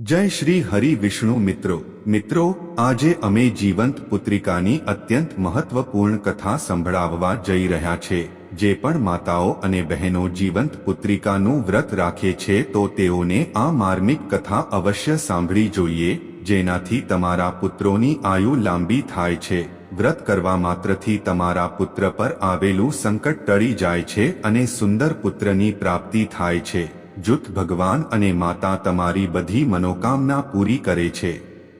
જય શ્રી હરિ વિષ્ણુ મિત્રો. મિત્રો, આજે અમે જીવંત પુત્રિકાની અત્યંત મહત્વપૂર્ણ કથા સંભળાવવા જઈ રહ્યા છે. જે પણ માતાઓ અને બહેનો જીવંત પુત્રિકાનું વ્રત રાખે છે, તો તેઓને આ માર્મિક કથા અવશ્ય સાંભળી જોઈએ, જેનાથી તમારા પુત્રોની આયુ લાંબી થાય છે. વ્રત કરવા માત્રથી તમારા પુત્ર પર આવેલું સંકટ ટળી જાય છે અને સુંદર પુત્રની પ્રાપ્તિ થાય છે. જુથ ભગવાન અને માતા તમારી બધી મનોકામના પૂરી કરે છે.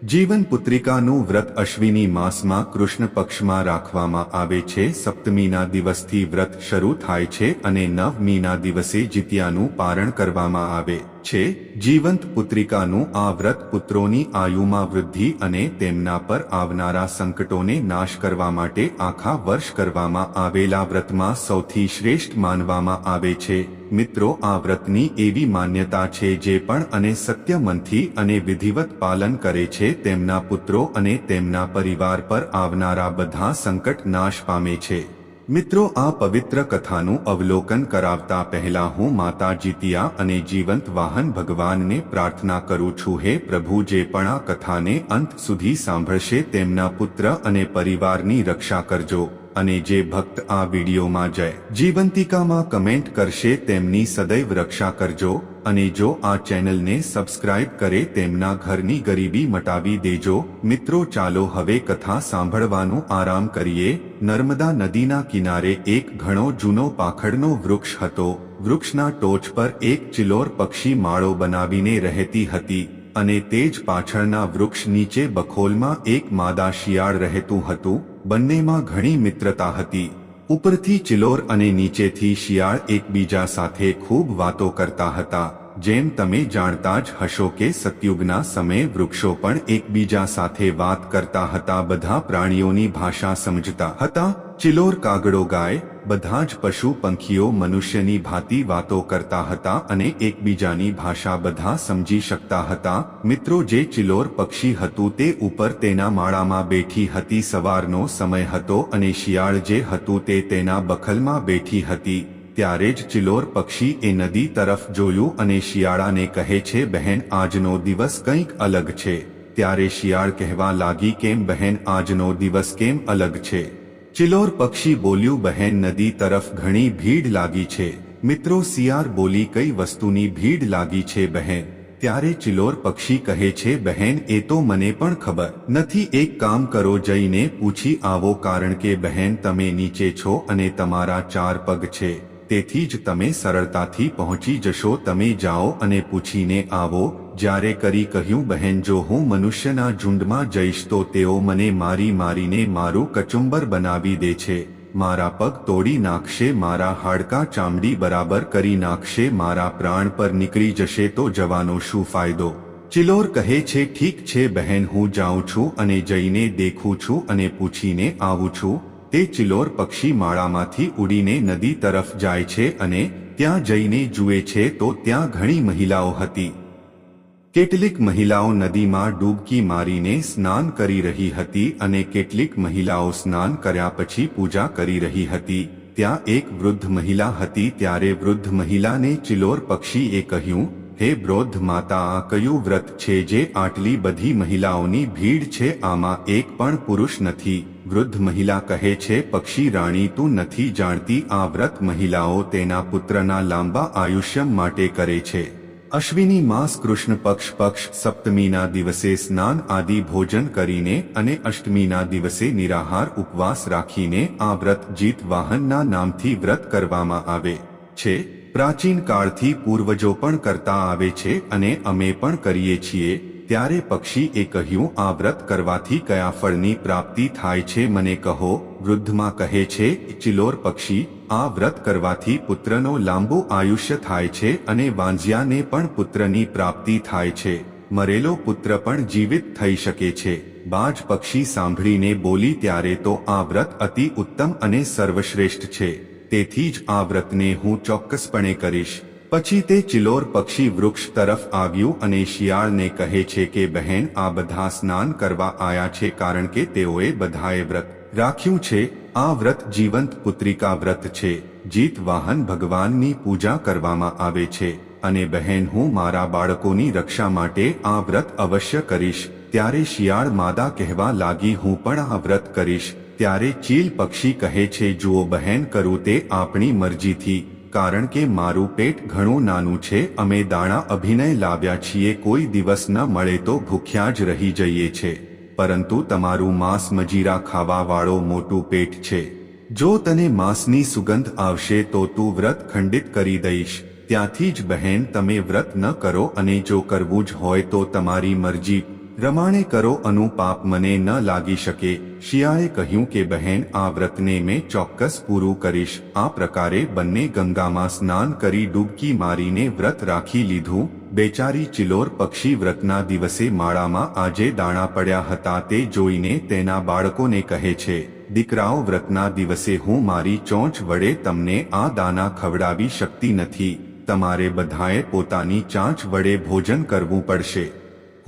જીવન પુત્રિકાનું વ્રત અશ્વિની માસમાં કૃષ્ણ પક્ષમાં રાખવામાં આવે છે. સપ્તમીના દિવસથી વ્રત શરૂ થાય છે અને નવમીના દિવસે જીત્યાનું પારણ કરવામાં આવે. છે, જીવંત પુત્રિકાનું આ વ્રત પુત્રોની આયુમાં વૃદ્ધિ અને તેમના પર આવનારા સંકટોને નાશ કરવા માટે આખા વર્ષ કરવામાં આવેલા વ્રતમાં સૌથી શ્રેષ્ઠ માનવામાં આવે છે. મિત્રો, આ વ્રતની એવી માન્યતા છે જે પણ અને સત્ય મનથી અને વિધિવત પાલન કરે છે, તેમના પુત્રો અને તેમના પરિવાર પર આવનારા બધા સંકટ નાશ પામે છે. મિત્રો, આ પવિત્ર કથાનું અવલોકન કરાવતા પહેલા હું માતા જીતિયા અને જીવંત વાહન ભગવાનને પ્રાર્થના કરું છું. હે પ્રભુ, જે પણ આ કથાને અંત સુધી સાંભળશે, તેમના પુત્ર અને પરિવારની રક્ષા કરજો. અને જે ભક્ત આ વિડીયોમાં જય જીવંતિકામાં કમેન્ટ કરશે તેમની સદૈવ રક્ષા કરજો અને જો આ ચેનલને સબસ્ક્રાઇબ કરે તેમના ઘરની ગરીબી મટાવી દેજો. મિત્રો ચાલો હવે કથા સાંભળવાનું આરામ કરીએ. નર્મદા નદીના કિનારે એક ઘણો જૂનો પાખડનો વૃક્ષ હતો. વૃક્ષના ટોચ પર એક ચિલોર પક્ષી માળો બનાવીને રહેતી હતી અને તે જ પાછળના વૃક્ષ નીચે બખોલમાં એક માદા શિયાળ રહેતું હતું. બંનેમાં ઘણી મિત્રતા હતી. ઉપરથી ચિલોર અને નીચેથી શિયાળ એકબીજા સાથે ખૂબ વાતો કરતા હતા, જેમ તમે જાણતા જ હશો કે સતયુગના સમયે વૃક્ષો પણ એકબીજા સાથે વાત કરતા હતા, બધા પ્રાણીઓની ભાષા સમજતા હતા. ચિલોર કાગડો ગાય બધા જ પશુ પંખીઓ મનુષ્યની ભાતિ વાતો કરતા હતા અને એકબીજાની ભાષા બધા સમજી શકતા હતા. મિત્રો, જે ચિલોર પક્ષી હતું તે ઉપર તેના માળામાં બેઠી હતી. સવારનો સમય હતો અને શિયાળ જે હતું તે તેના બખલમાં બેઠી હતી. ત્યારે જ ચિલોર પક્ષી એ નદી તરફ જોયું અને શિયાળાને કહે છે, બહેન, આજનો દિવસ કંઈક અલગ છે. ત્યારે શિયાળ કહેવા લાગી, કેમ બહેન, આજનો દિવસ કેમ અલગ છે? ચિલોર પક્ષી બોલ્યું, બહેન, નદી તરફ ઘણી ભીડ લાગી છે. મિત્રો સિયાર બોલી કઈ વસ્તુની ભીડ લાગી છે, બહેન? ત્યારે ચિલોર પક્ષી કહે છે, બહેન, એ તો મને પણ ખબર. નથી, એક કામ કરો, જઈને પૂછી આવો, કારણ કે, બહેન, તમે નીચે છો અને તમારા ચાર પગ છે. તેથી જ તમે સરળતાથી પહોંચી જશો, તમે જાઓ અને પૂછીને આવો, જ્યારે કરી કહ્યું, બહેન, જો હું મનુષ્યના ઝુંડમાં જઈશ, તો તેઓ મને મારી મારીને મારું કચુંબર બનાવી દે છે. મારા પગ તોડી નાખશે, મારા હાડકા ચામડી બરાબર કરી નાખશે, મારા પ્રાણ પર નીકળી જશે, તો જવાનો શું ફાયદો? ચિલોર કહે છે, ઠીક છે, બહેન, હું જાઉં છું અને જઈને દેખું છું અને પૂછીને આવું છું. તે ચિલોર પક્ષી માળામાંથી ઉડીને નદી તરફ જાય છે અને ત્યાં જઈને જુએ છે તો ત્યાં ઘણી મહિલાઓ હતી. કેટલીક મહિલાઓ નદીમાં ડૂબકી મારીને સ્નાન કરી રહી હતી અને કેટલીક મહિલાઓ સ્નાન કર્યા પછી પૂજા કરી રહી હતી. ત્યાં એક વૃદ્ધ મહિલા હતી ત્યારે વૃદ્ધ મહિલાને ચિલોર પક્ષીએ કહ્યું, હે વૃદ્ધ માતા, આ કયું વ્રત છે જે આટલી બધી મહિલાઓની ભીડ છે? આમાં એક પણ પુરુષ નથી. વૃદ્ધ મહિલા કહે છે, પક્ષી રાણી તું નથી જાણતી, આ વ્રત મહિલાઓ તેના પુત્રના લાંબા આયુષ્ય માટે કરે છે. અશ્વિની માસ કૃષ્ણ પક્ષ પક્ષ સપ્તમીના દિવસે સ્નાન આદિ ભોજન કરીને અને અષ્ટમીના દિવસે નિરાહાર ઉપવાસ રાખીને આ વ્રત જીત વાહનના નામથી વ્રત કરવામાં આવે છે. પ્રાચીન કાળથી પૂર્વજો પણ કરતા આવે છે અને અમે પણ કરીએ છીએ. ત્યારે પક્ષીએ કહ્યું, આ વ્રત કરવાથી કયા ફળની પ્રાપ્તિ થાય છે? મને કહો. વૃદ્ધમાં કહે છે, ચિલોર પક્ષી, આ વ્રત કરવાથી પુત્રનો લાંબુ આયુષ્ય થાય છે અને વાંઝિયાને પણ પુત્રની પ્રાપ્તિ થાય છે. મરેલો પુત્ર પણ જીવિત થઈ શકે છે. બાજ પક્ષી સાંભળીને બોલી, ત્યારે તો આ વ્રત અતિ ઉત્તમ અને સર્વશ્રેષ્ઠ છે. તેથી જ આ વ્રતને હું ચોક્કસપણે કરીશ. પછી તે ચિલોર પક્ષી વૃક્ષ તરફ આવ્યું અને શિયાળને કહે છે કે, બહેન, આ બધા સ્નાન કરવા આયા છે કારણ કે તેઓએ બધાએ વ્રત રાખ્યું છે. આ વ્રત જીવંત પુત્રિકા વ્રત છે. જીત વાહન ભગવાનની પૂજા કરવામાં આવે છે. અને બહેન, હું મારા બાળકોની રક્ષા માટે આ વ્રત અવશ્ય કરીશ. ત્યારે શિયાળ માદા કહેવા લાગી, હું પણ આ વ્રત કરીશ. ત્યારે ચીલ પક્ષી કહે છે, જુઓ બહેન, કરું તે આપણી મરજીથી. કારણ કે મારું પેટ ઘણું નાનું છે, અમે દાણા અભિનય લાવ્યા છીએ, કોઈ દિવસ ન મળે તો ભૂખ્યા જ રહી જઈએ છે. પરંતુ તમારું માંસ મજીરા ખાવાવાળો મોટું પેટ છે. જો તને માંસની સુગંધ આવશે તો તું વ્રત ખંડિત કરી દઈશ. ત્યાંથી જ બહેન, તમે વ્રત ન કરો અને જો કરવું જ હોય તો તમારી મરજી રમાણે કરો અનું પાપ મને ન લાગી શકે. શિયાળે કહ્યું કે, બહેન, આ વ્રતને મેં ચોક્કસ પૂરું કરીશ. આ પ્રકારે બંને ગંગામાં સ્નાન કરી ડૂબકી મારીને વ્રત રાખી લીધું. બેચારી ચિલોર પક્ષી વ્રતના દિવસે માળામાં આજે દાણા પડ્યા હતા તે જોઈને તેના બાળકોને કહે છે, દીકરાઓ, વ્રતના દિવસે હું મારી ચોંચ વડે તમને આ દાના ખવડાવી શકતી નથી. તમારે બધાએ પોતાની ચાંચ વડે ભોજન કરવું પડશે.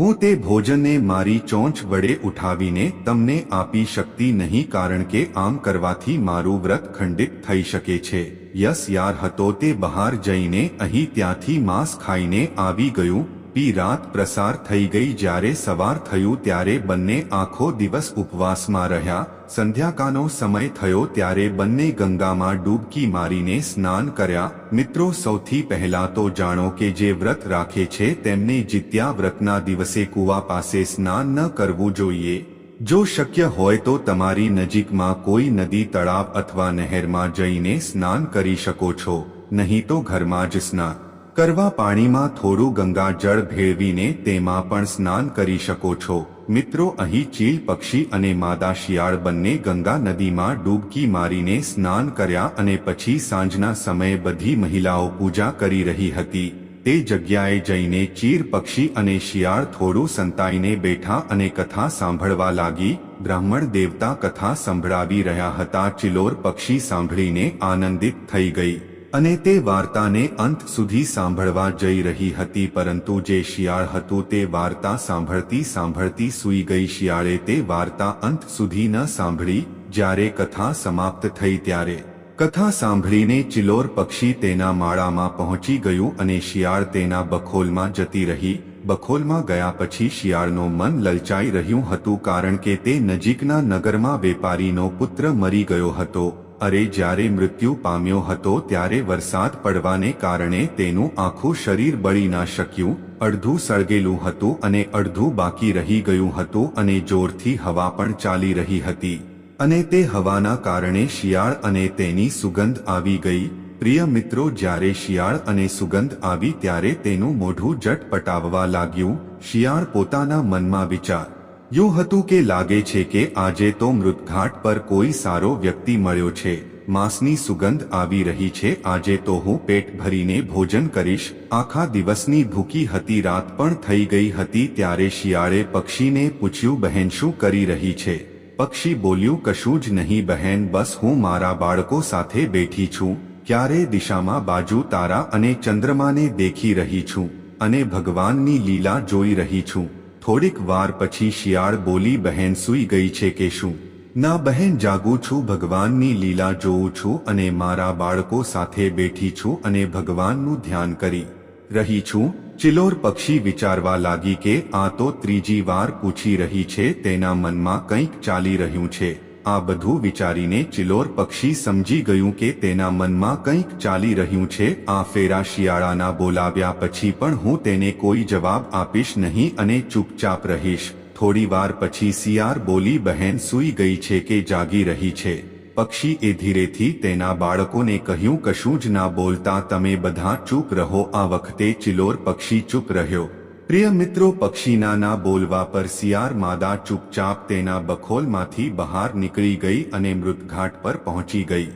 હું તે ભોજનને મારી ચોંચ વડે ઉઠાવીને તમને આપી શકતી નહીં કારણ કે આમ કરવાથી મારું વ્રત ખંડિત થઈ શકે છે. યસ યાર, હતો તે બહાર જઈને અહીં ત્યાંથી માંસ ખાઈને આવી ગયું પી રાત પ્રસાર થઈ ગઈ જ્યારે સવાર થયું ત્યારે બંને આખો દિવસ ઉપવાસમાં રહ્યા. સંધ્યાકાનો સમય થયો ત્યારે બંને ગંગામાં ડૂબકી મારીને સ્નાન કર્યા. મિત્રો, સૌથી પહેલા તો જાણો કે જે વ્રત રાખે છે તેમને જીત્યા વ્રતના દિવસે કૂવા પાસે સ્નાન ન કરવું જોઈએ. જો શક્ય હોય તો તમારી નજીકમાં કોઈ નદી, તળાવ અથવા નહેરમાં જઈને સ્નાન કરી શકો છો. નહીં તો ઘરમાં જ સ્નાન કરવા પાણીમાં થોડું ગંગા જળ ભેળવીને તેમાં પણ સ્નાન કરી શકો છો. મિત્રો, અહીં ચીલ પક્ષી અને માદા શિયાળ બંને ગંગા નદીમાં ડૂબકી મારીને સ્નાન કર્યા અને પછી સાંજના સમયે બધી મહિલાઓ પૂજા કરી રહી હતી. તે જગ્યાએ જઈને ચીર પક્ષી અને શિયાળ થોડું સંતાઈને બેઠા અને કથા સાંભળવા લાગી. બ્રાહ્મણ દેવતા કથા સંભળાવી રહ્યા હતા. ચિલોર પક્ષી સાંભળીને આનંદિત થઈ ગઈ. અને તે વાર્તાને અંત સુધી સાંભળવા જઈ રહી હતી, પરંતુ જે શિયાળ હતું તે વાર્તા સાંભળતી સાંભળતી સૂઈ ગઈ. શિયાળે તે વાર્તા અંત સુધી ન સાંભળી, જ્યારે કથા સમાપ્ત થઈ ત્યારે. કથા સાંભળીને ચિલોર પક્ષી તેના માળામાં પહોંચી ગયું અને શિયાળ તેના બખોલમાં જતી રહી. બખોલમાં ગયા પછી શિયાળનું મન લલચાઈ રહ્યું હતું, કારણ કે તે નજીકના નગરમાં વેપારીનો પુત્ર મરી ગયો હતો. અરે જ્યારે મૃત્યુ પામ્યો હતો ત્યારે વરસાદ પડવાને કારણે તેનું આખું શરીર બળી ના શક્યું, અડધું સળગેલું હતું અને અડધું બાકી રહી ગયું હતું અને જોરથી હવા પણ ચાલી રહી હતી. અને તે હવાના કારણે શિયાળ અને તેની સુગંધ આવી ગઈ. પ્રિય મિત્રો, જ્યારે શિયાળ અને સુગંધ આવી ત્યારે તેનું મોઢું જટપટાવવા લાગ્યું. શિયાળ પોતાના મનમાં વિચાર યું હતું કે લાગે છે કે આજે તો મૃતઘાટ પર કોઈ સારો વ્યક્તિ મળ્યો છે. માંસની સુગંધ આવી રહી છે. આજે તો હું પેટ ભરીને ભોજન કરીશ. આખા દિવસની ભૂખી હતી, રાત પણ થઈ ગઈ હતી, ત્યારે શિયાળે પક્ષીને પૂછ્યું, બહેન, શું કરી રહી છે? પક્ષી બોલ્યું, કશું જ નહીં બહેન, બસ હું મારા બાળકો સાથે બેઠી છું. ક્યારે દિશામાં બાજુ તારા અને ચંદ્રમાને દેખી રહી છું અને ભગવાનની લીલા જોઈ રહી છું. થોડીક વાર પછી શિયાળ બોલી બહેન સૂઈ ગઈ છે કે શું? ના બહેન, જાગું છું, ભગવાનની લીલા જોઉં છું અને મારા બાળકો સાથે બેઠી છું અને ભગવાનનું ધ્યાન કરી રહી છું. ચિલોર પક્ષી વિચારવા લાગી કે આ તો ત્રીજી વાર પૂછી રહી છે, તેના મનમાં કંઈક ચાલી રહ્યું છે. આ બધું વિચારીને ચિલોર પક્ષી સમજી ગયું કે તેના મનમાં કંઈક ચાલી રહ્યું છે. આ ફેરા શિયાળાના બોલાવ્યા પછી પણ હું તેને કોઈ જવાબ આપીશ નહીં અને ચૂપચાપ રહીશ. થોડી વાર પછી શિયાર બોલી બહેન સૂઈ ગઈ છે કે જાગી રહી છે. પક્ષી એ ધીરેથી તેના બાળકોને કહ્યું, કશું જ ના બોલતા, તમે બધા ચૂપ રહો. આ વખતે ચિલોર પક્ષી ચૂપ રહ્યો. પ્રિય મિત્રો પક્ષીના બોલવા પર સિયાર માદા ચૂપચાપ તેના બખોલમાંથી બહાર નીકળી ગઈ અને મૃતઘાટ પર પહોંચી ગઈ.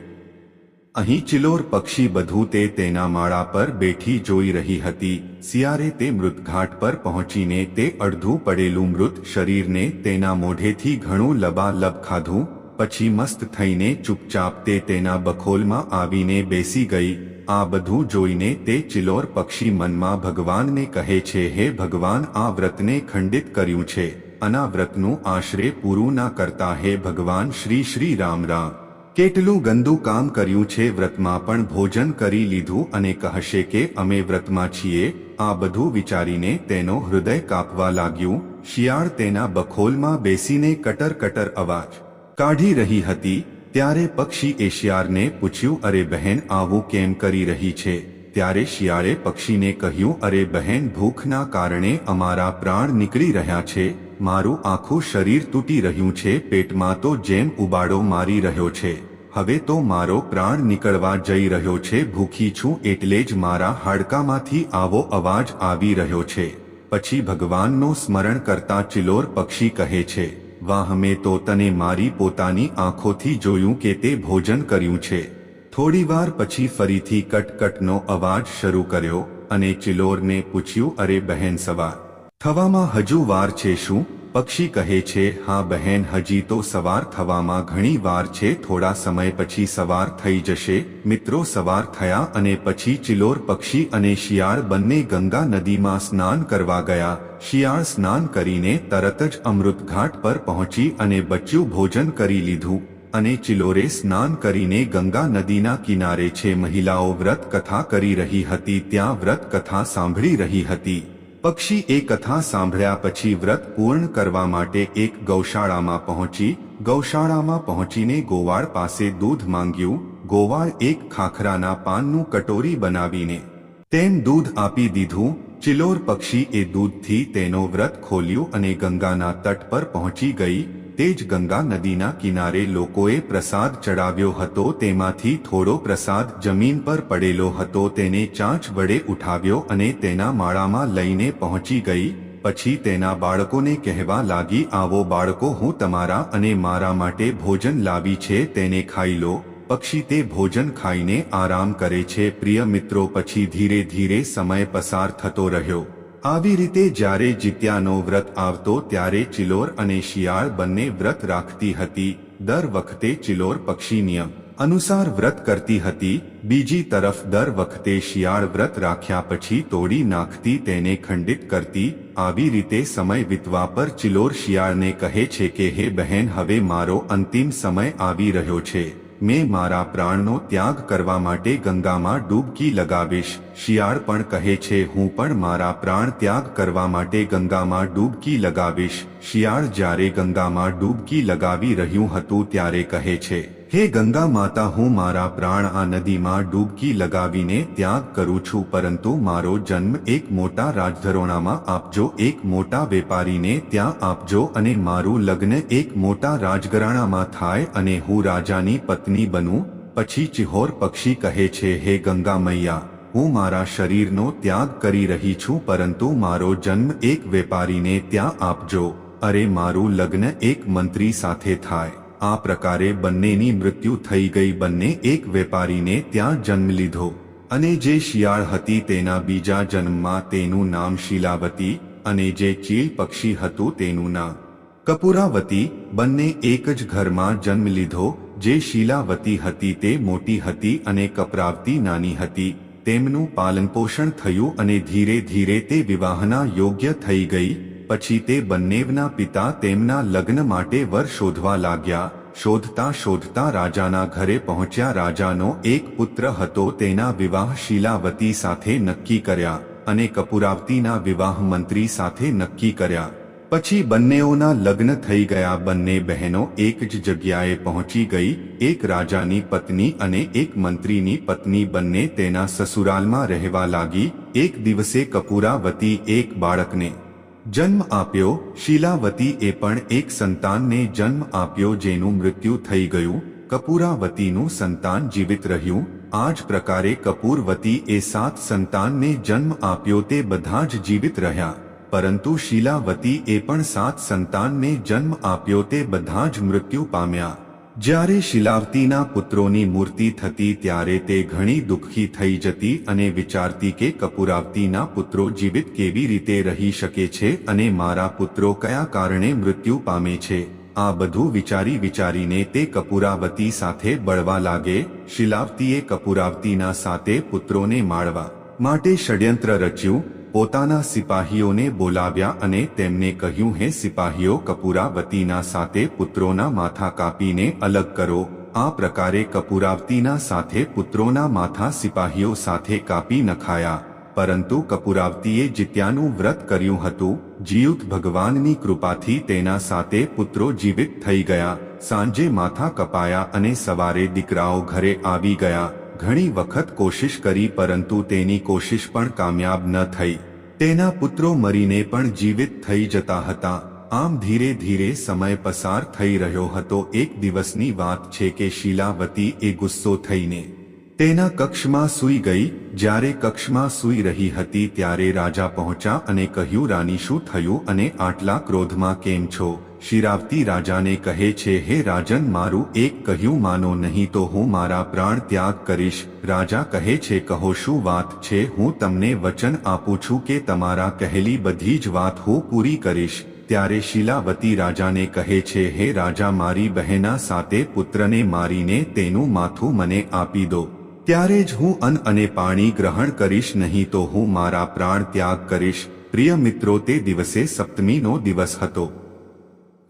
અહીં ચિલોર પક્ષી બધું તે તેના માળા પર બેઠી જોઈ રહી હતી. સિયારે તે મૃતઘાટ પર પહોંચીને તે અડધું પડેલું મૃત શરીરને તેના મોઢેથી ઘણું લબાલબ ખાધું, પછી મસ્ત થઈને ચૂપચાપ તે તેના બખોલમાં આવીને બેસી ગઈ. આ બધું જોઈને તે ચિલોર પક્ષી મનમાં ભગવાનને કહે છે, હે ભગવાન, આ વ્રતને ખંડિત કર્યું છે. અના વ્રતનું આશરે પૂરું ના કરતા હે ભગવાન શ્રી શ્રી રામ રામ. કેટલું ગંદુ કામ કર્યું છે વ્રતમાં પણ ભોજન કરી લીધું અને કહેશે કે અમે વ્રતમાં છીએ. આ બધું વિચારીને તેનો હૃદય કાપવા લાગ્યું. શિયાળ તેના બખોલમાં બેસીને કટર કટર અવાજ કાઢી રહી હતી. ત્યારે પક્ષી એ શિયાળને પૂછ્યું, અરે બહેન, આવું કેમ કરી રહી છે? ત્યારે શિયાળે પક્ષીને કહ્યું, અરે બહેન, ભૂખના કારણે અમારા પ્રાણ નીકળી રહ્યા છે. મારું આખું શરીર તૂટી રહ્યું છે. પેટમાં તો જેમ ઉબાડો મારી રહ્યો છે. હવે તો મારો પ્રાણ નીકળવા જઈ રહ્યો છે. ભૂખી છું એટલે જ મારા હાડકામાંથી આવો અવાજ આવી રહ્યો છે. પછી ભગવાનનું સ્મરણ કરતા ચિલોર પક્ષી કહે છે વાહ, મેં તો તને મારી પોતાની આંખોથી જોયું કે તે ભોજન કર્યું છે. થોડીવાર પછી ફરીથી કટકટનો અવાજ શરૂ કર્યો અને ચિલોરને પૂછ્યું, અરે બહેન સવાર, થવામાં હજુ વાર છે શું? પક્ષી કહે છે, હા બહેન, હજી તો સવાર થવામાં ઘણી વાર છે, થોડા સમય પછી સવાર થઈ જશે. મિત્રો સવાર થયા અને પછી ચિલોર પક્ષી અને શિયાળ બંને ગંગા નદીમાં સ્નાન કરવા ગયા. શિયાળ સ્નાન કરીને તરત જ અમૃત ઘાટ પર પહોંચી અને બચ્યું ભોજન કરી લીધું અને ચિલોરે સ્નાન કરીને ગંગા નદીના કિનારે છે, મહિલાઓ વ્રત કથા કરી રહી હતી, ત્યાં વ્રત કથા સાંભળી રહી હતી. પક્ષી એ કથા સાંભળ્યા પછી વ્રત પૂર્ણ કરવા માટે એક ગૌશાળામાં પહોંચી, ગૌશાળામાં પહોંચીને ગોવાળ પાસે દૂધ માંગ્યું, ગોવાળ એક ખાખરાના પાનનું કટોરી બનાવીને તેમ દૂધ આપી દીધું, ચિલોર પક્ષી એ દૂધથી તેનો વ્રત ખોલ્યું અને ગંગાના તટ પર પહોંચી ગઈ તે જ ગંગા નદીના કિનારે લોકોએ પ્રસાદ ચડાવ્યો હતો. તેમાંથી થોડો પ્રસાદ જમીન પર પડેલો હતો. તેને ચાંચ વડે ઉઠાવ્યો અને તેના માળામાં લઈને પહોંચી ગઈ. પછી તેના બાળકોને કહેવા લાગી, આવો બાળકો, હું તમારા અને મારા માટે ભોજન લાવી છે, તેને ખાઈ લો. પક્ષી તે ભોજન ખાઈને આરામ કરે છે. પ્રિય મિત્રો, પછી ધીરે ધીરે સમય પસાર થતો રહ્યો. આવી રીતે જ્યારે જીત્યાનો વ્રત આવતો ત્યારે ચિલોર અને શિયાળ બંને વ્રત રાખતી હતી. દર વખતે ચિલોર પક્ષી નિયમ અનુસાર વ્રત કરતી હતી. બીજી તરફ દર વખતે શિયાળ વ્રત રાખ્યા પછી તોડી નાખતી તેને ખંડિત કરતી. આવી રીતે સમય વીતવા પર ચિલોર શિયાળને કહે છે કે, હે બહેન, હવે મારો અંતિમ સમય આવી રહ્યો છે. મેં મારા પ્રાણનો ત્યાગ કરવા માટે ગંગામાં ડૂબકી લગાવીશ. શિયાળ પણ કહે છે, હું પણ મારા પ્રાણ ત્યાગ કરવા માટે ગંગામાં ડૂબકી લગાવીશ. શિયાળ જ્યારે ગંગામાં ડૂબકી લગાવી રહ્યું હતું ત્યારે કહે છે હે ગંગા માતા, હું મારા પ્રાણ આ નદીમાં ડૂબકી લગાવીને ત્યાગ કરું છું, પરંતુ મારો જન્મ એક મોટા રાજધરોણામાં આપજો, એક મોટા વેપારીને ત્યાં આપજો અને મારું લગ્ન એક મોટા રાજઘરાણામાં થાય અને હું રાજાની પત્ની બનું. પછી ચિહોર પક્ષી કહે છે, હે ગંગા મૈયા, હું મારા શરીરનો ત્યાગ કરી રહી છું, પરંતુ મારો જન્મ એક વેપારીને ત્યાં આપજો. અરે, મારું લગ્ન એક મંત્રી સાથે થાય. આ પ્રકારે બંનેની મૃત્યુ થઈ ગઈ. બંને એક વેપારીને ત્યાં જન્મ લીધો અને જે શિયાળ હતી તેના બીજા જન્મમાં તેનું નામ શીલાવતી અને જે ચીલ પક્ષી હતું તેનું નામ કપુરાવતી. બંને એક જ ઘરમાં જન્મ લીધો. જે શીલાવતી હતી તે મોટી હતી અને કપરાવતી નાની હતી. તેમનું પાલનપોષણ થયું અને ધીરે ધીરે તે વિવાહના યોગ્ય થઈ ગઈ. પછી તે બંનેવના પિતા તેમના લગ્ન માટે વર શોધવા લાગ્યા. શોધતા શોધતા રાજાના ઘરે પહોંચ્યા. રાજાનો એક પુત્ર હતો, તેના વિવાહ શીલાવતી સાથે નક્કી કર્યા અને કપુરાવતીના વિવાહ મંત્રી સાથે નક્કી કર્યા. પછી બંનેઓના લગ્ન થઈ ગયા. બંને બહેનો એક જ જગ્યાએ પહોંચી ગઈ, એક રાજાની પત્ની અને એક મંત્રીની પત્ની બંને તેના સસુરાલમાં રહેવા લાગી. એક દિવસે કપુરાવતી એક બાળકને જન્મ આપ્યો, શીલાવતી એ પણ એક સંતાનને જન્મ આપ્યો જેનું મૃત્યુ થઈ ગયું. કપૂરાવતીનું સંતાન જીવિત રહ્યું. આ જ પ્રકારે કપૂરવતી એ સાત સંતાનને જન્મ આપ્યો તે બધા જ જીવિત રહ્યા. પરંતુ શીલાવતી એ પણ સાત સંતાનને જન્મ આપ્યો તે બધા જ મૃત્યુ પામ્યા. જ્યારે શિલાવતીના પુત્રોની મૂર્તિ થતી ત્યારે તે ઘણી દુઃખી થઈ જતી અને વિચારતી કે કપુરાવતીના પુત્રો જીવિત કેવી રીતે રહી શકે છે અને મારા પુત્રો કયા કારણે મૃત્યુ પામે છે, આ બધું વિચારી વિચારીને તે કપુરાવતી સાથે બળવા લાગે, શિલાવતીએ કપુરાવતીના સાથે પુત્રોને માળવા માટે ષડયંત્ર રચ્યું પોતાના સિપાહીઓને બોલાવ્યા અને તેમને કહ્યું, હે સિપાહીઓ કપૂરાવતીના સાથે પુત્રોના માથા કાપીને અલગ કરો. આ પ્રકારે કપૂરાવતીના સાથે પુત્રોના માથા સિપાહીઓ સાથે કાપી નખાયા. પરંતુ કપૂરાવતીએ જીત્યાનું વ્રત કર્યું હતું. જીયુત ભગવાનની કૃપાથી તેના સાથે પુત્રો જીવિત થઈ ગયા. સાંજે માથા કપાયા અને સવારે દીકરાઓ ઘરે આવી ગયા. ઘણી વખત કોશિશ કરી પરંતુ તેની કોશિશ પણ કામયાબ ન થઈ. તેના પુત્રો મરીને પણ જીવિત થઈ જતા હતા. આમ ધીરે ધીરે સમય પસાર થઈ રહ્યો હતો. એક દિવસની વાત છે કે શીલાવતી એ ગુસ્સો થઈને તેના કક્ષમાં સૂઈ ગઈ, જ્યારે કક્ષમાં સૂઈ રહી હતી ત્યારે રાજા પહોંચ્યા અને કહ્યું રાની શું થયું અને આટલા ક્રોધમાં કેમ છો? શિરાવતી રાજાને કહે છે, હે રાજન, મારું એક કહ્યું માનો નહીં તો હું મારા પ્રાણ ત્યાગ કરીશ. રાજા કહે છે, કહો, શું વાત છે? હું તમને વચન આપું છું કે તમારા કહેલી બધી જ વાત હું પૂરી કરીશ. ત્યારે શીલાવતી રાજાને કહે છે, હે રાજા, મારી બહેના સાથે પુત્રને મારીને તેનું માથું મને આપી દો. ત્યારે જ હું અન્ન અને પાણી ગ્રહણ કરીશ નહીં તો હું મારા પ્રાણ ત્યાગ કરીશ. પ્રિય મિત્રો, તે દિવસે સપ્તમીનો દિવસ હતો.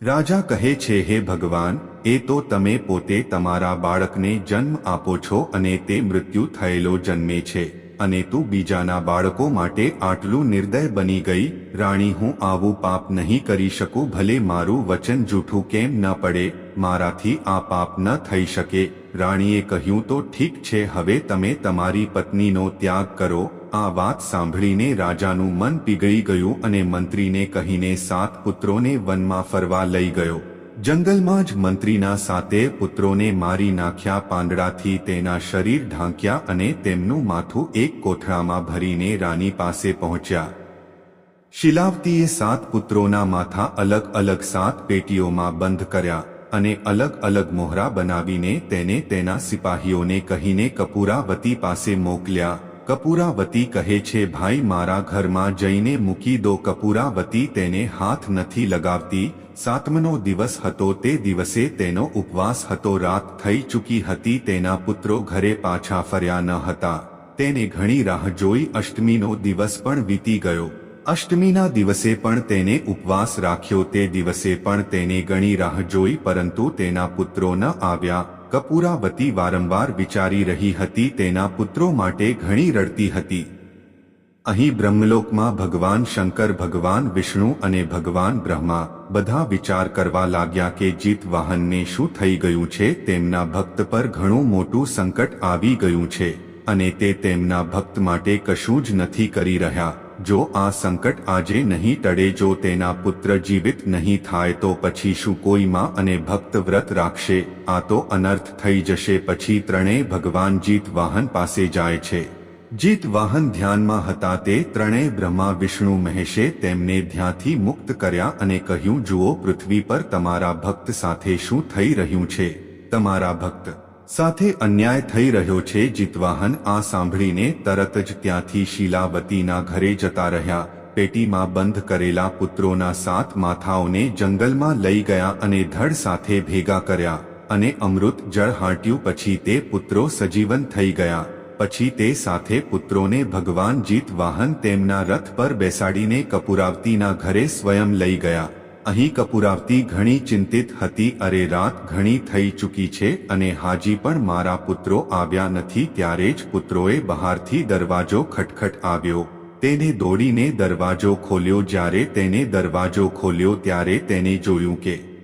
રાજા કહે છે, હે ભગવાન, એ તો તમે પોતે તમારા બાળકને જન્મ આપો છો અને તે મૃત્યુ થયેલો જન્મે છે. અને તું બીજાના બાળકો માટે આટલું નિર્દય બની ગઈ, રાણી, હું આવું પાપ નહીં કરી શકું, ભલે મારું વચન જૂઠું કેમ ન પડે, મારાથી આ પાપ ન થઈ શકે. રાણીએ કહ્યું, તો ઠીક છે, હવે તમે તમારી પત્નીનો ત્યાગ કરો. આ વાત સાંભળીને રાજાનું મન પીગળી ગયું અને મંત્રીને કહીને સાત પુત્રોને વનમાં ફરવા લઈ ગયો. જંગલમાં જ મંત્રીના સાતે પુત્રોને મારી નાખ્યા પાંદડાથી તેના શરીર ઢાંક્યા અને તેમનું માથું એક કોથળામાં ભરીને રાની પાસે પહોંચ્યા. શિલાવતીએ સાત પુત્રોના માથા અલગ અલગ સાત પેટીઓમાં બંધ કર્યા અને અલગ અલગ મોહરા બનાવીને તેને તેના સિપાહીઓને કહીને કપૂરાવતી પાસે મોકલ્યા. કપૂરાવતી કહે છે, ભાઈ, મારા ઘરમાં જઈને મૂકી દો. કપૂરાવતી તેને હાથ નથી લગાવતી સાતમનો દિવસ હતો તે દિવસે તેનો ઉપવાસ હતો. રાત થઈ ચૂકી હતી, તેના પુત્રો ઘરે પાછા ફર્યા ન હતા. તેને ઘણી રાહ જોઈ અષ્ટમીનો દિવસ પણ વીતી ગયો. અષ્ટમીના દિવસે પણ તેને ઉપવાસ રાખ્યો. તે દિવસે પણ તેને ઘણી રાહ જોઈ, પરંતુ તેના પુત્રો ન આવ્યા. કપૂરાવતી વારંવાર વિચારી રહી હતી, તેના પુત્રો માટે ઘણી રડતી હતી. અહીં બ્રહ્મલોકમાં ભગવાન શંકર, ભગવાન વિષ્ણુ અને ભગવાન બ્રહ્મા બધા વિચાર કરવા લાગ્યા કે જીત વાહનને શું થઈ ગયું છે, તેમના ભક્ત પર ઘણું મોટું સંકટ આવી ગયું છે અને તે તેમના ભક્ત માટે કશું જ નથી કરી રહ્યા. જો આ સંકટ આજે નહીં ટળે, જો તેના પુત્ર જીવિત નહીં થાય, તો પછી શું કોઈ માં અને ભક્ત વ્રત રાખશે? આ તો અનર્થ થઈ જશે, પછી ત્રણેય ભગવાન જીત વાહન પાસે જાય છે. જીત વાહન ધ્યાનમાં હતા તે ત્રણેય બ્રહ્મા, વિષ્ણુ, મહેશે તેમને ધ્યાનથી મુક્ત કર્યા અને કહ્યું, જુઓ, પૃથ્વી પર તમારા ભક્ત સાથે શું થઈ રહ્યું છે? તમારા ભક્ત સાથે અન્યાય થઈ રહ્યો છે. જીતવાહન આ સાંભળીને તરત જ ત્યાંથી શીલાવતીના ઘરે જતા રહ્યા. પેટીમાં બંધ કરેલા પુત્રોના સાત માથાઓને જંગલમાં લઈ ગયા અને ધડ સાથે ભેગા કર્યા અને અમૃત જળ હાંટ્યું પછી તે પુત્રો સજીવન થઈ ગયા. પછી તે સાથે પુત્રોને ભગવાન જીત વાહન તેમના રથ પર બેસાડીને કપૂરાવતીના ઘરે સ્વયં લઈ ગયા. અહીં કપૂરાવતી ઘણી ચિંતિત હતી, અરે, રાત ઘણી થઈ ચૂકી છે અને હાજી પણ મારા પુત્રો આવ્યા નથી. ત્યારે જ પુત્રોએ બહારથી દરવાજો ખટખટ આવ્યો. તેને દોડીને દરવાજો ખોલ્યો. જ્યારે તેને દરવાજો ખોલ્યો, ત્યારે તેને જોયું કે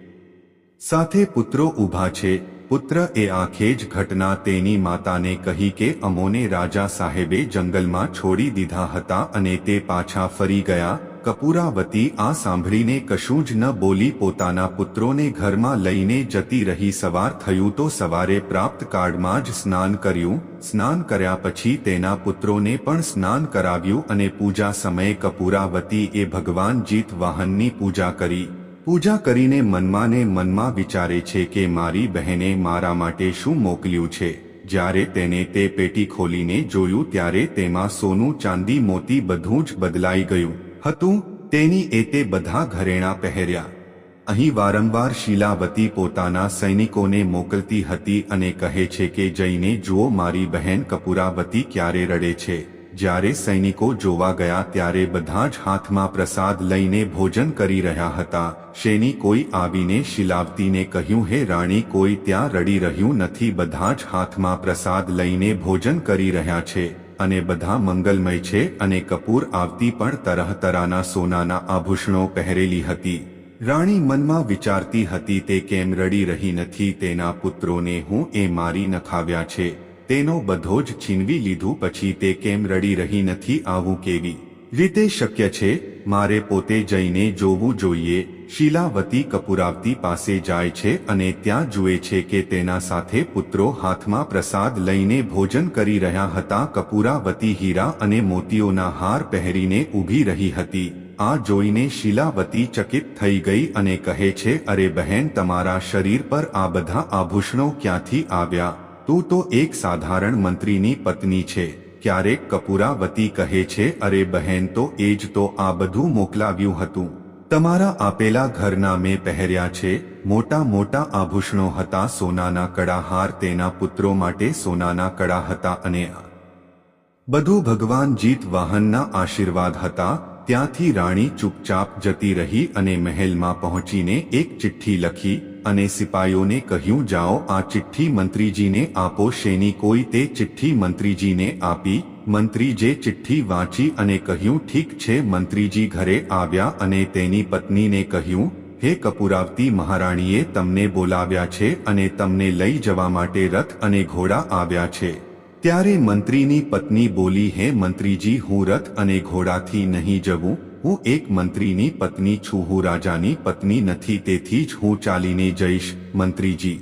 સાથે પુત્રો ઊભા છે, પુત્ર એ આખે જ ઘટના તેની માતાને કહી કે અમોને રાજા સાહેબે જંગલમાં છોડી દીધા હતા અને તે પાછા ફરી ગયા. કપૂરાવતી આ સાંભળીને કશું જ ન બોલી પોતાના પુત્રોને ઘરમાં લઈને જતી રહી. સવાર થયું તો સવારે પ્રાપ્ત કાર્ડમાં જ સ્નાન કર્યું. સ્નાન કર્યા પછી તેના પુત્રોને પણ સ્નાન કરાવ્યું અને પૂજા સમયે કપૂરાવતી એ ભગવાન જીત વાહનની પૂજા કરી. પૂજા કરીને મનમાં ને મનમાં વિચારે છે કે મારી બહેને મારા માટે શું મોકલ્યું છે? જ્યારે તેને તે પેટી ખોલીને જોયું ત્યારે તેમાં સોનું, ચાંદી, મોતી બધું જ બદલાઈ ગયું. હતું તેની એ તે બધા ઘરેણા પહેર્યા. અહીં વારંવાર શીલાવતી પોતાના સૈનિકોને મોકલતી હતી અને કહે છે કે જઈને જુઓ, મારી બહેન કપૂરાવતી ક્યારે રડે છે? જ્યારે સૈનિકો જોવા ગયા ત્યારે બધા જ હાથમાં પ્રસાદ લઈને ભોજન કરી રહ્યા હતા. શેની કોઈ આવીને શિલાવતીને કહ્યું, હે રાણી, કોઈ ત્યાં રડી રહ્યું નથી. બધા જ હાથમાં પ્રસાદ લઈને ભોજન કરી રહ્યા છે અને બધા મંગલમય છે અને કપૂર આવતી પણ તરહ તરાના સોનાના આભૂષણો પહેરેલી હતી. રાણી મનમાં વિચારતી હતી, તે કેમ રડી રહી નથી? તેના પુત્રોને હું એ મારી નખાવ્યા છે. તેનો બધો જ છીનવી લીધું પછી તે કેમ રડી રહી નથી આવું કેવી રીતે શક્ય છે? મારે પોતે જઈને જોવું જોઈએ. શીલાવતી કપૂરાવતી પાસે જાય છે અને ત્યાં જુએ છે કે તેના સાથે પુત્રો હાથમાં પ્રસાદ લઈને ભોજન કરી રહ્યા હતા. કપૂરાવતી હીરા અને મોતીઓના હાર પહેરીને ઊભી રહી હતી. આ જોઈને શીલાવતી ચકિત થઈ ગઈ અને કહે છે, અરે બહેન, તમારા શરીર પર આ બધા આભૂષણો ક્યાંથી આવ્યા? તું તો એક સાધારણ મંત્રીની પત્ની છે. ક્યારેક કપૂરાવતી કહે છે, અરે બહેન, તો એ જ તો આ બધું મોકલાવ્યું હતું. તમારા આપેલા ઘરના મેં પહેર્યા છે. મોટા મોટા આભૂષણો હતા, સોનાના કડાહાર તેના પુત્રો માટે સોનાના કડા હતા અને બધું ભગવાન જીત વાહનના આશીર્વાદ હતા. ત્યાંથી રાણી ચૂપચાપ જતી રહી અને મહેલમાં પહોંચીને એક ચિઠ્ઠી લખી અને સિપાહીઓને કહ્યું, જાઓ, આ ચિઠ્ઠી મંત્રીજીને આપો, શેની કોઈ તે ચિઠ્ઠી મંત્રીજીને આપી? મંત્રીજે ચિઠ્ઠી વાંચી અને કહ્યું, ઠીક છે, મંત્રીજી ઘરે આવ્યા અને તેની પત્નીને કહ્યું, હે કપૂરાવતી મહારાણીએ તમને બોલાવ્યા છે અને તમને લઈ જવા માટે રથ અને ઘોડા આવ્યા છે. ત્યારે મંત્રીની પત્ની બોલી, હે મંત્રીજી, હું રથ અને ઘોડાથી નહીં જવું. હું એક મંત્રીની પત્ની છું, હું રાજાની પત્ની નથી, તેથી જ હું ચાલીને જઈશ, મંત્રીજી.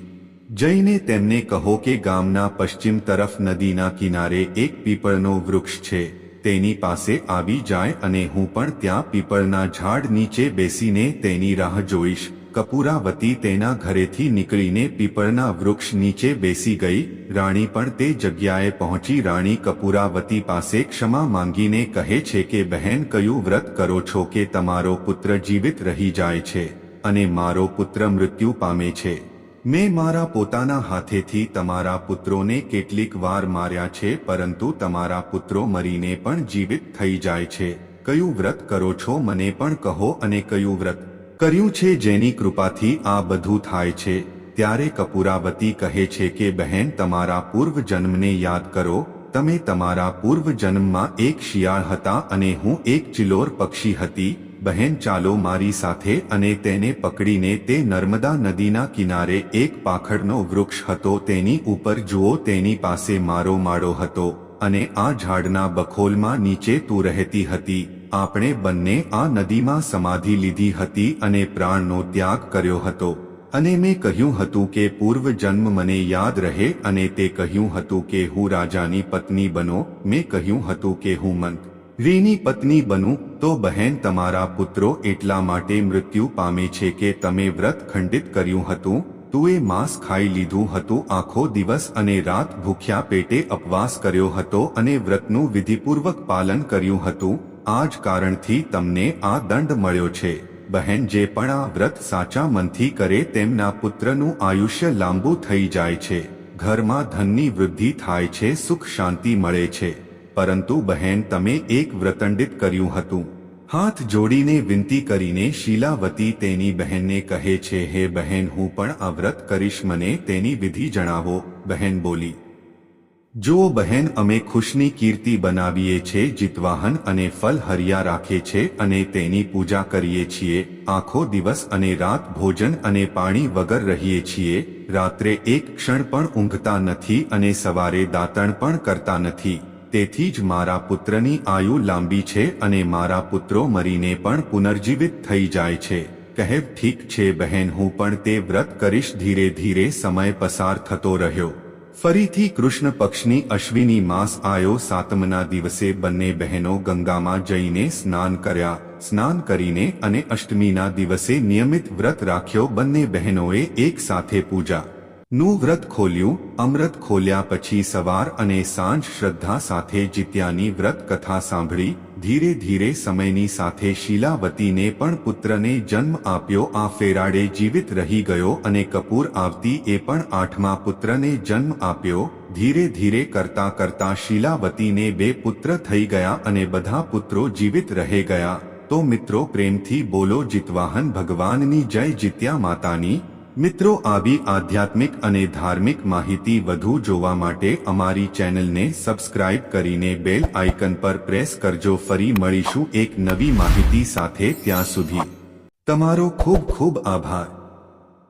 જઈને તેમને કહો કે ગામના પશ્ચિમ તરફ નદીના કિનારે એક પીપળનો વૃક્ષ છે, તેની પાસે આવી જાય અને હું પણ ત્યાં પીપળના ઝાડ નીચે બેસીને તેની રાહ જોઈશ. કપૂરાવતી તેના ઘરેથી નીકળીને પીપળના વૃક્ષ નીચે બેસી ગઈ. રાણી પણ તે જગ્યાએ પહોંચી. રાણી કપૂરાવતી પાસે ક્ષમા માંગીને કહે છે કે, બહેન, કયું વ્રત કરો છો કે તમારો પુત્ર જીવિત રહી જાય છે અને મારો પુત્ર મૃત્યુ પામે છે? મેં મારા પોતાના હાથેથી તમારા પુત્રોને કેટલીક વાર માર્યા છે, પરંતુ તમારા પુત્રો મરીને પણ જીવિત થઈ જાય છે. કયું વ્રત કરો છો, મને પણ કહો અને કયું વ્રત કર્યું છે જેની કૃપાથી આ બધું થાય છે. ત્યારે કપૂરાવતી કહે છે કે, બહેન, તમારા પૂર્વ જન્મને યાદ કરો. તમે તમારા પૂર્વ જન્મમાં એક શિયાળ હતા અને હું એક ચિલોર પક્ષી હતી. બહેન, ચાલો મારી સાથે અને તેને પકડીને તે નર્મદા નદીના કિનારે એક પાખડનો વૃક્ષ હતો. તેની ઉપર જુઓ, તેની પાસે મારો માળો હતો અને આ ઝાડના બખોલમાં નીચે તું રહેતી હતી. આપણે બંને આ નદીમાં સમાધિ લીધી હતી અને પ્રાણનો ત્યાગ કર્યો હતો. અને મેં કહ્યું હતું કે પૂર્વ જન્મ મને યાદ રહે અને તે કહ્યું હતું કે હું રાજાની પત્ની બનો. મેં કહ્યું હતું કે હું મંત રીની પત્ની બનું. તો બહેન તમારા પુત્રો એટલા માટે મૃત્યુ પામે છે કે તમે વ્રત ખંડિત કર્યું હતું. તુએ માંસ ખાઈ લીધું હતું આખો દિવસ અને રાત ભૂખ્યા પેટે અપવાસ કર્યો હતો અને વ્રતનું વિધિપૂર્વક પાલન કર્યું હતું. આ જ કારણથી તમને આ દંડ મળ્યો છે. બહેન, જે પણ આ વ્રત સાચા મનથી કરે તેમના પુત્રનું આયુષ્ય લાંબુ થઈ જાય છે. ઘરમાં ધનની વૃદ્ધિ થાય છે, સુખ શાંતિ મળે છે. પરંતુ બહેન, તમે એક વ્રતંડિત કર્યું હતું. હાથ જોડીને વિનંતી કરીને શીલાવતી તેની બહેનને કહે છે, હે બહેન, હું પણ આ વ્રત કરીશ, મને તેની વિધિ જણાવો. બહેન બોલી જો બહેન, અમે ખુશની કીર્તિ બનાવીએ છીએ જીતવાહન અને ફલ હરિયા રાખે છે અને તેની પૂજા કરીએ છીએ. આખો દિવસ અને રાત ભોજન અને પાણી વગર રહીએ છીએ. રાત્રે એક ક્ષણ પણ ઊંઘતા નથી અને સવારે દાંતણ પણ કરતા નથી. તેથી જ મારા પુત્રની આયુ લાંબી છે અને મારા પુત્રો મરીને પણ પુનર્જીવિત થઈ જાય છે. કહેબ ઠીક છે બહેન, હું પણ તે વ્રત કરીશ. ધીરે ધીરે સમય પસાર થતો રહ્યો. ફરીથી કૃષ્ણ પક્ષની અશ્વિની માસ આયો સાતમના દિવસે બંને બહેનો ગંગામાં જઈને સ્નાન કર્યા. સ્નાન કરીને અને અષ્ટમીના દિવસે નિયમિત વ્રત રાખ્યો. બંને બહેનોએ એક સાથે પૂજા નું વ્રત ખોલ્યું, અમૃત ખોલ્યા પછી સવાર અને સાંજ શ્રદ્ધા સાથે જીત્યાની વ્રત કથા સાંભળી, ધીરે ધીરે સમયની સાથે શીલાવતીને પણ પુત્રને જન્મ આપ્યો, આ ફેરાડે જીવિત રહી ગયો અને કપૂર આવતી એ પણ આઠમા પુત્રને જન્મ આપ્યો, ધીરે ધીરે કરતા કરતા શીલાવતીને બે પુત્ર થઈ ગયા અને બધા પુત્રો જીવિત રહે ગયા. તો મિત્રો પ્રેમથી બોલો, જીતવાહન ભગવાનની જય જીત્યા માતાની. મિત્રો, આવી આધ્યાત્મિક અને ધાર્મિક માહિતી વધુ જોવા માટે અમારી ચેનલને સબસ્ક્રાઇબ કરીને બેલ આઇકન પર પ્રેસ કરજો. ફરી મળીશું એક નવી માહિતી સાથે ત્યાં સુધી. તમારો ખૂબ ખૂબ આભાર.